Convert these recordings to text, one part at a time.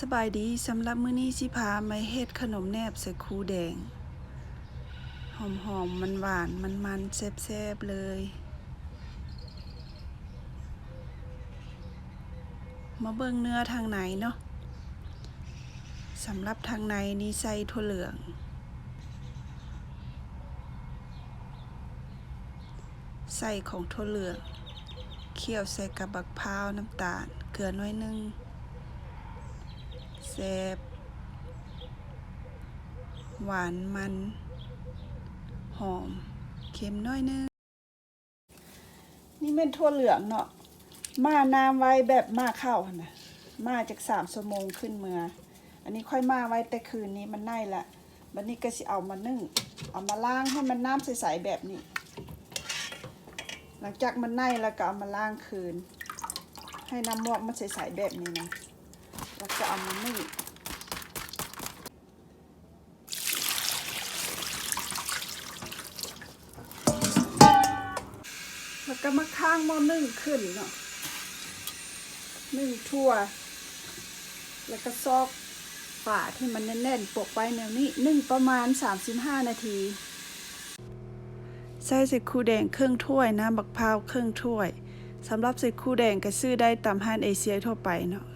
สบายดีสำหรับมื้อนี้สิพามาเฮ็ดขนมแนบใส่คูแดง หอมๆมันหวานมันมันแซ่บๆเลย มาเบิ่งเนื้อทางไหนเนาะสำหรับทางในนี่ใส่ถั่วเหลือง ใส่ของถั่วเหลือง เคี่ยวใส่กับบักพร้าวน้ำตาล เกลือน้อยนึง แซ่บหวานมัน หอม เค็มน้อยนึง นี่เป็นทั่วเหลืองเนาะมาน้ำไว้แบบมาเข้านะมาจากสามชั่วโมงขึ้นเมือ อันนี้ค่อยมาไว้แต่คืนนี้มันได้ละบันนี้ก็สิเอามานึ่ง เอามาล้างให้มันน้ำใสๆแบบนี้ หลังจากมันได้แล้วก็เอามาล้างคืน ให้น้ำมอกมันใสๆแบบนี้นะ แล้วก็เอามานึ่งแล้วก็มาข้างหม้อนึ่งขึ้นเนาะนึ่งทั่ว แล้วก็ซอกฝาที่มันแน่นๆปกไว้แนวนี้นึ่งประมาณ 35 นาทีใส่ส่คูแดงเครึ่องถ้วยน้ำบักพร้าวเครึ่องถ้วยสำหรับส่คูแดงก็ซื้อได้ตามห้างเอเชียทั่วไปเนาะ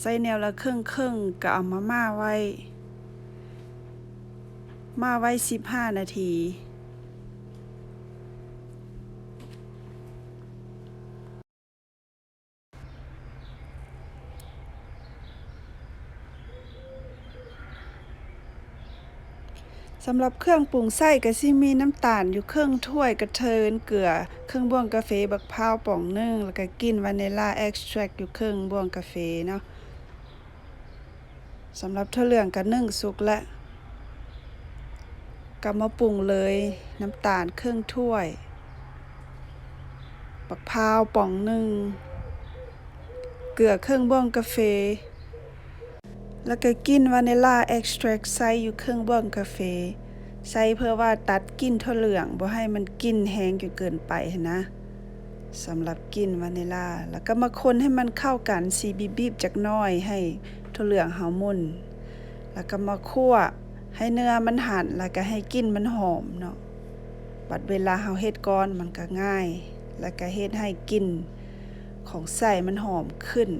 ใส่แนวละครึ่งครึ่งก็เอามาม่าไว้ มาไว้สิบห้านาที สำหรับเครื่องปรุงไส้ก็สิมีน้ำตาลอยู่เครึ่องถ้วยกระเทินเกลือ เครึ่องบ้วงกาแฟบักพร้าวป่องนึ่งแล้วก็กินวานิลลาเอ็กซ์แทรกอยู่เครึ่องบ้วงกาแฟเนาะ สำหรับถั่วเหลืองก็นึ่งสุกแล้วก็มาปรุงเลยน้ำตาลครึ่งถ้วยบักพร้าวป่องหนึ่ง เกลือครึ่งบ้วงกาแฟแล้วก็กลินวานิลลาเอ็กซ์แทรกใส่อยู่ครึ่งบ้วงกาแฟใส่เพื่อว่าตัดกลิ่นถั่วเหลืองบ่ให้มันกลิ่นแห้งจนเกินไปนะสำหรับกลิ่นวานิลลา แล้วก็มาคนให้มันเข้ากันสีบีบๆจักน้อยให้ ถั่วเหลืองเฮามุนแล้วก็มาคั่วให้เนื้อมันหั่นแล้วก็ให้กลิ่นมันหอมเนาะบัดเวลาเฮาเฮ็ดก้อนมันก็ง่าย แล้วก็เฮ็ดให้กลิ่นของไส้มันหอมขึ้น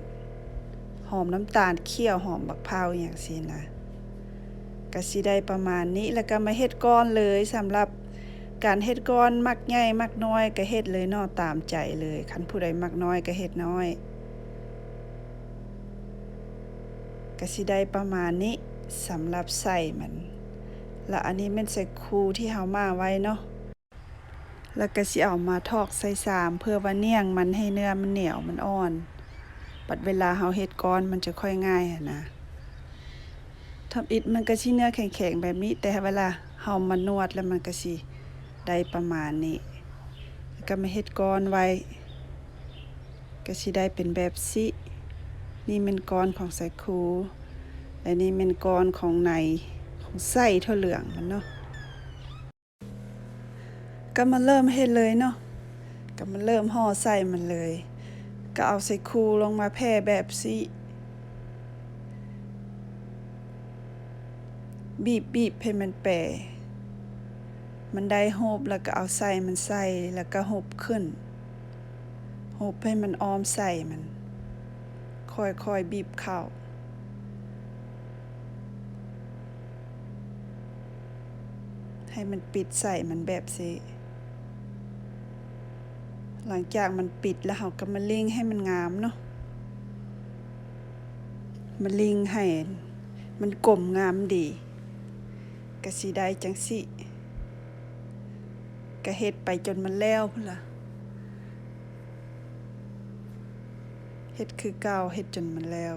หอมน้ำตาลเคี่ยวหอมบักพร้าวอย่างซี้นะก็สิได้ประมาณนี้แล้วก็มาเฮ็ดก้อนเลยสำหรับการเฮ็ดก้อนมักใหญ่มักน้อยก็เฮ็ดเลยเนาะตามใจเลยคันผู้ใดมักน้อยก็เฮ็ดน้อย ก็สิได้ประมาณนี้สำหรับใส่มัน แล้วอันนี้แม่นใส่คูที่เฮามาไว้เนาะแล้วก็สิเอามาทอกใส่สามเพื่อว่าเนียงมันให้เนื้อมันเหนียวมันอ่อนปัดเวลาเฮาเฮ็ดก้อนมันจะค่อยง่ายนะทำอิฐมันก็สิเนื้อแข็งๆแบบนี้ แต่เวลาเฮามานวดแล้วมันก็สิได้ประมาณนี้ก็มาเฮ็ดก้อนไว้ก็สิได้เป็นแบบสิ นี่เป็นก้อนของใส่คูและนี่เป็นก้อนของในของไส้ถั่วเหลืองมันเนาะก็มาเริ่มเฮ็ดเลยเนาะก็มาเริ่มห่อไส้มันเลย ก็เอาใส่คูลงมาแผ่แบบสิบีบบีบให้มันแปรมันได้โฮบแล้วก็เอาใส่มันใส่แล้วก็หบขึ้นหบให้มันออมใส่มัน ค่อยค่อยบีบเข้าให้มันปิดใส่มันแบบสิหลังจากมันปิดแล้วเราก็มาเล่งให้มันงามเนาะมาเล่งให้มันกลมงามดีก็สิได้จังสิก็เฮ็ดไปจนมันแล้วพุ่นล่ะ เฮ็ดคือเก่าเฮ็ดจนมันแล้ว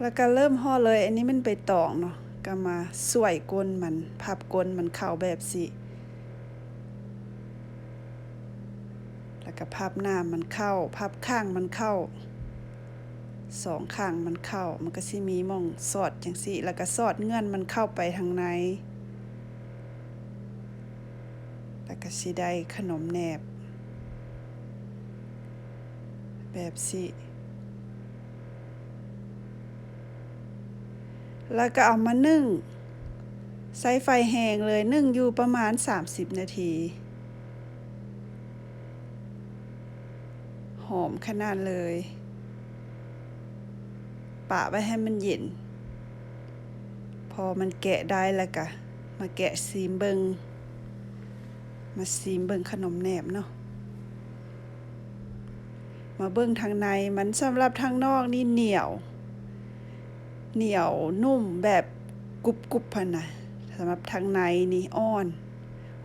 แล้วก็เริ่มห่อเลย อันนี้มันไปตองเนาะก็มาสวยก้นมันพับก้นมันเข้าแบบสิ แล้วก็พับหน้ามันเข้า พับข้างมันเข้า สองข้างมันเข้า มันก็สิมีม่องสอดจังสิ แล้วก็สอดเงื่อนมันเข้าไปทางใน ก็สิได้ขนมแหนบ แบบสิแล้วก็เอามานึ่งใส่ไฟแห้งเลยนึ่งอยู่ประมาณ 30 นาที หอมขนาดเลย ปะไว้ให้มันเย็น พอมันแกะได้แล้วก็มาแกะซีมเบิ้ง มาซีมเบิงขนมแหนบเนาะมาเบิ่งทางในมันสำหรับทางนอกนี่เหนียว เหนียวนุ่มแบบกรุบกรุบพันนะสำหรับทางในนี่อ่อน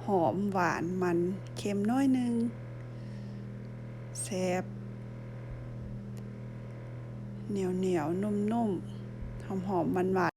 หอมหวานมันเค็มน้อยนึงแซ่บเหนียวเหนียวนุ่มนุ่มหอมหอมมันหวาน